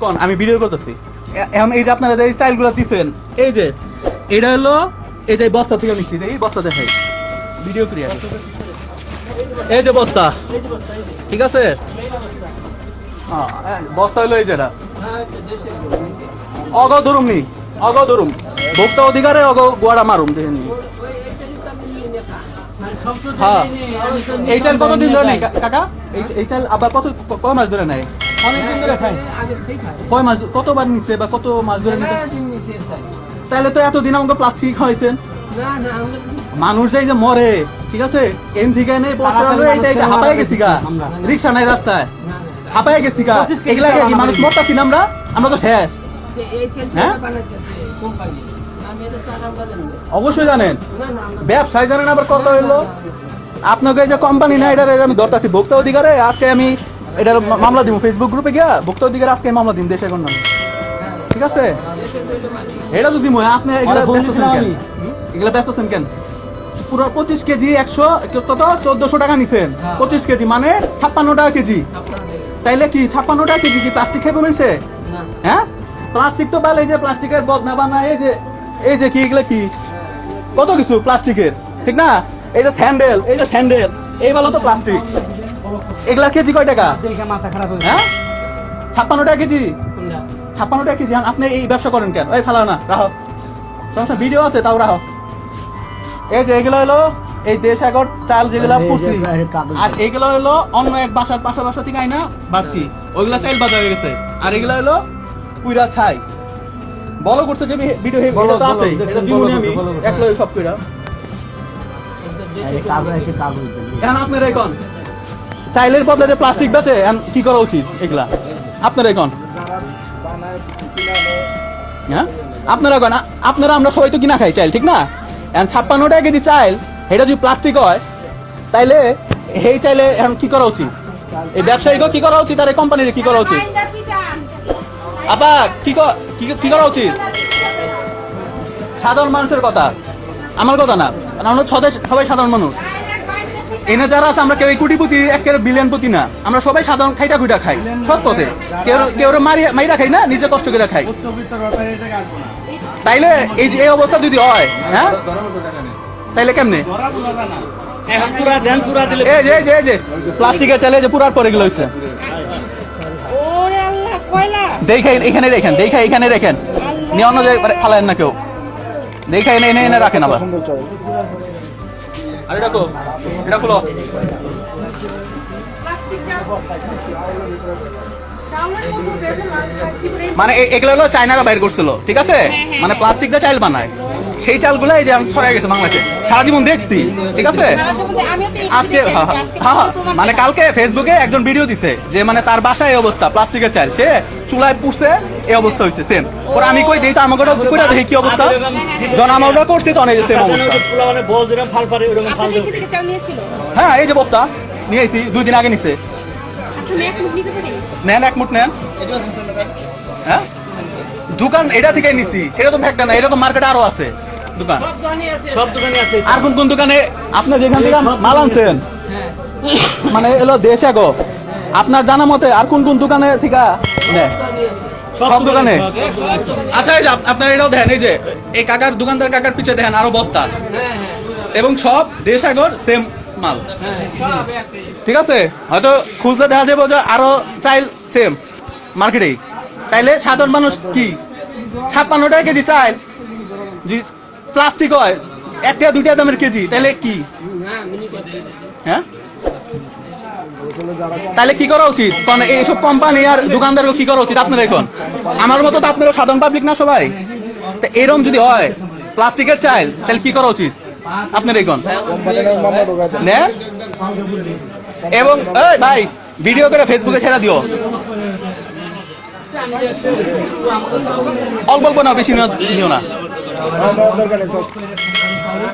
কোন? আমি ভিডিও করতেছি। এখন এই যে আপনারা যে চাইলগুলো দিছেন এই যে এটা হলো এই যে বস্তা থেকে নিচ্ছি এই বস্তা দেখাই। ভিডিও করি। এই যে বস্তা। ঠিক আছে? হ্যাঁ, বস্তা হলো এই যেটা অগ ধরুম নি অগ ধরুম। ভোক্তা অধিকারে অগ গোয়াড়া মারুম দেখেন নি। হ্যাঁ। এই চাল কতদিন ধরে নেই কাকা? এই চাল আবার কত ক- কয় মাস ধরে নেয়? অনেকদিন ধরে খাই। কয় মাস কতবার নিছে বা কত মাস ধরে নিতে তাহলে তো এতদিন আমাকে প্লাস্টিক হয়েছেন মানুষ এই যে মরে ঠিক আছে? এন থেকে নেই হাঁপায় গেছি গা। রিক্সা নাই রাস্তায়। হাঁপায় গেছি গা। এগুলা কি মানুষ। মরতাছি না আমরা? আমরা তো শেষ। হ্যাঁ? অবশ্যই জানেন। ব্যবসায় জানেন আবার কত হইল? আপনাকে এই যে কোম্পানি না এটার আমি ধরতাছি। ভোক্তা অধিকারে আজকে আমি এটার মামলা দিব ফেসবুক গ্রুপে গিয়া ভোক্তা অধিকারে আজকে মামলা দিব দেশের কোন নামে ঠিক আছে? এটা যদি মনে আপনি এগুলা ব্যস্ত দিছিলাম কেন। এগুলা ব্যস্ত আছেন কেন? পুরো পঁচিশ কেজি একশো কত? চোদ্দশো টাকা নিছেন। হ্যাঁ। পঁচিশ কেজি মানে ছাপ্পান্ন টাকা কেজি। তাইলে কি ছাপ্পান্ন টাকা কেজি কি প্লাস্টিক খেয়ে বলেছে হ্যাঁ? প্লাস্টিক তো বাল এই যে প্লাস্টিকের বদনা বানায় এই যে এই যে কি এগুলো কি? কত কিছু প্লাস্টিকের ঠিক না? এই যে স্যান্ডেল এই যে স্যান্ডেল এই বলো তো প্লাস্টিক এগুলা কেজি কয় টাকা? মাথা খারাপ হ্যাঁ? ছাপ্পান্ন টাকা কেজি? ছাপ্পান্ন টাকা কেজি। আপনি এই ব্যবসা করেন কেন? ওই ফালাও না রাহো সমস্যা ভিডিও আছে তাও রাহো এই যে এগুলো হলো এই দেশাগর চাল যেগুলো পুষি। আর এগুলো হলো অন্য এক বাসার পাশা বাসা থেকে আইনা বাড়ছি। ওইগুলা চাইল বাজার হয়ে গেছে। আর এগুলো হলো পুইরা ছাই। বলো করছে যে ভিডিও হে ভিডিও তো আছে এটা দিমুনি আমি বলো, বলো। এক লগে সব কইরা। এখন আপনার এখন চাইলের বদলে যে প্লাস্টিক বেচে কি করা উচিত এগুলা? আপনার এখন? হ্যাঁ? আপনারা এখন, আপনারা আমরা সবাই তো কিনা খাই চাইল, ঠিক না? এখন ছাপ্পান্ন টাকা কেজি চাইল, এটা যদি প্লাস্টিক হয়, তাইলে এই চাইলে এখন কি করা উচিত? এই ব্যবসায়ীকে কি করা উচিত আর এই কোম্পানির কি করা উচিত? আপা, কি কি- করা উচিত? সাধারণ মানুষের কথা। আমার কথা না। আমরা সবাই সবাই সাধারণ মানুষ। এনে যারা আছে আমরা কেউ কোটিপতি একের বিলিয়ন না। আমরা সবাই সাধারণ খাইটা খুইটা খাই সব পথে। কেউ কেউ মাইরা খাই না নিজে কষ্ট করে খাই। তাইলে এই যে এই অবস্থা যদি হয় হ্যাঁ? তাইলে কেমনে? এই যে এই যে এই যে প্লাস্টিকের চালে যে পুরার পরে গেলো হয়েছে ওরে দেখে এখানে রেখেন দেখে এখানে রেখেন নিয়ে অন্য জায়গায় মানে ফালায়েন না কেউ। দেখে এনে এনে এনে রাখেন আবার। আরে দেখো এটা খুলো। মানে এগুলো হলো চায়নারা বাইর করছিল ঠিক আছে? হ্যাঁ, মানে প্লাস্টিক দিয়ে চাইল বানায়। সেই চালগুলো এই যে আমি ছড়াই গেছে বাংলাদেশে সারা জীবন দেখছি, ঠিক আছে? আজকে মানে কালকে ফেসবুকে একজন ভিডিও দিছে, যে মানে তার বাসায় এই অবস্থা, প্লাস্টিকের চাল, সে চুলায় পুষছে এই অবস্থা হয়েছে সেম পরে আমি কই দিই তো আমাকে কইটা দেখি কি অবস্থা। যখন আমরা করছি তখন এই সেম অবস্থা। হ্যাঁ এই যে বস্তা, নিয়ে আইছি, দুই দিন আগে নিছে। নেন, এক মুঠ নেন। হ্যাঁ? দোকান, এটা থেকে নিছি, সেটা তো একটা না, এরকম মার্কেটে আরও আছে। দোকান? সব দোকানে আছে আর কোন কোন দোকানে আপনি যেখান থেকে মাল আনছেন? মানে এলো দেশ আগো আপনার জানা মতে আর কোন কোন দোকানে থেকে নেয়? সব দোকানে? আচ্ছা এই যে আপ- আপনারা এটাও দেখেন এই যে এই কাকার দোকানদার কাকার পিছে দেখেন আরও বস্তা। এবং সব দেশাগর সেম মাল। ঠিক আছে? হয়তো খুঁজলে দেখা যাবে যে আরও চাইল সেম মার্কেটে তাইলে সাধারণ মানুষ কি? ছাপ্পান্ন টাকা কেজি চাইল। প্লাস্টিক হয়। একটা, দুইটা দামের কেজি, তাহলে কি? হ্যাঁ? তাহলে কি করা উচিত? কারণ এইসব কোম্পানি আর দোকানদার কি করা উচিত আপনার এখন? আমার মতো তো আপনারা সাধারণ পাবলিক না সবাই। তা এরম যদি হয়, প্লাস্টিকের চাইল তাহলে কি করা উচিত আপনার এখন? এবং, এই ভাই ভিডিও করে ফেসবুকে ছেড়ে দিও। অল্প অল্প না, বেশি নিও- নিও না